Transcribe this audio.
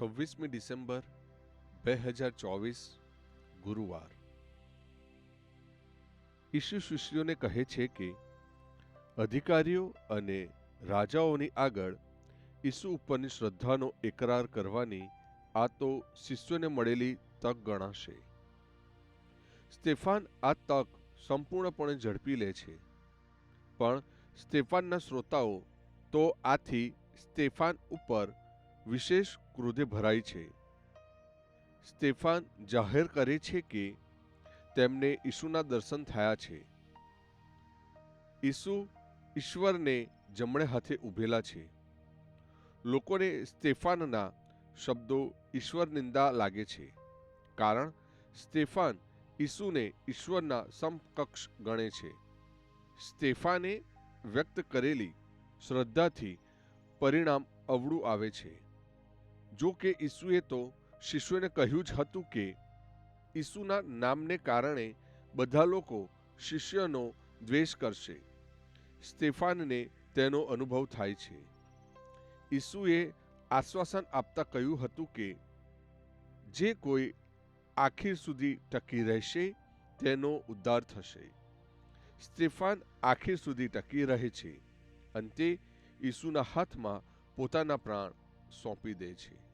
છવ્વીસમી ડિસેમ્બર બે હજાર ચોવીસ ગુરુવાર. ઈશુ શિષ્યોને કહે છે કે, અધિકારીઓ અને રાજાઓની આગળ ઈસુ ઉપરની શ્રદ્ધાનો એકરાર કરવાની આ તો શિષ્યોને મળેલી તક ગણાશે. સ્ટેફાન આ તક સંપૂર્ણપણે ઝડપી લે છે. પણ સ્ટેફાનના શ્રોતાઓ તો આથી સ્ટેફાન ઉપર વિશેષ ક્રોધે ભરાય છે. સ્ટેફાન જાહેર કરે છે કે તેમને ઈસુના દર્શન થયા છે. ઈસુ ઈશ્વરને જમણે હાથે ઊભેલા છે. લોકોને સ્ટેફાનના શબ્દો ઈશ્વર નિંદા લાગે છે, કારણ સ્ટેફાન ઈસુને ઈશ્વરના સમકક્ષ ગણે છે. સ્ટેફાને વ્યક્ત કરેલી શ્રદ્ધાથી પરિણામ અવળું આવે છે. જો કે ઈસુએ તો શિષ્યોને કહ્યું જ હતું કે ઈસુના નામને કારણે બધા લોકો શિષ્યનો દ્વેષ કરશે. સ્ટેફાનને તેનો અનુભવ થાય છે. ઈસુએ આશ્વાસન આપતા કહ્યું હતું કે જે કોઈ આખીર સુધી ટકી રહેશે, તેનો ઉદ્ધાર થશે. સ્ટેફાન આખીર સુધી ટકી રહે છે. અંતે ઈસુના હાથમાં પોતાના પ્રાણ સોંપી દે છે.